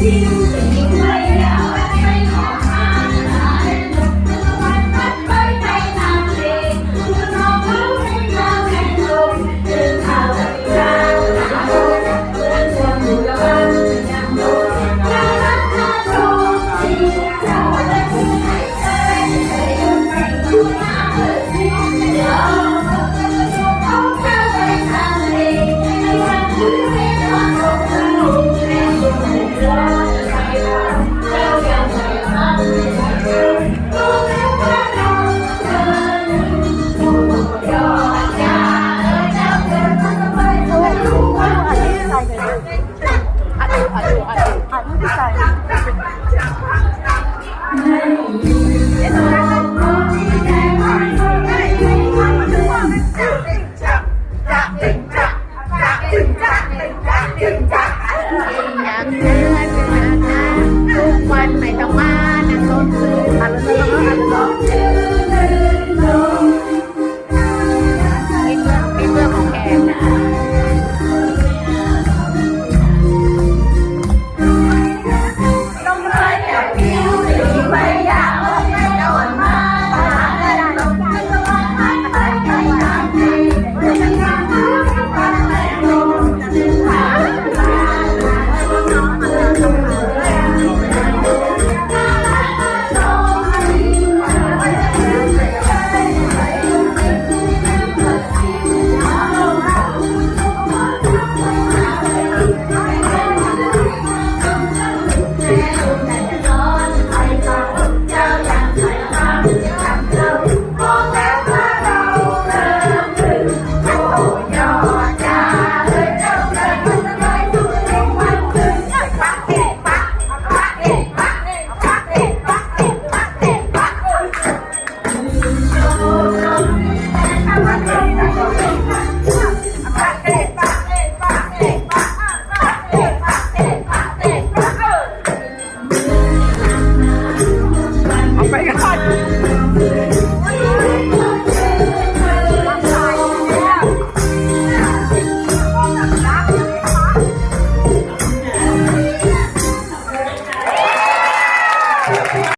you. จึงจะอยางเดือนนนทุกวันไม่ต้องมานั่งรถซื้ออะไรก็อะไรก็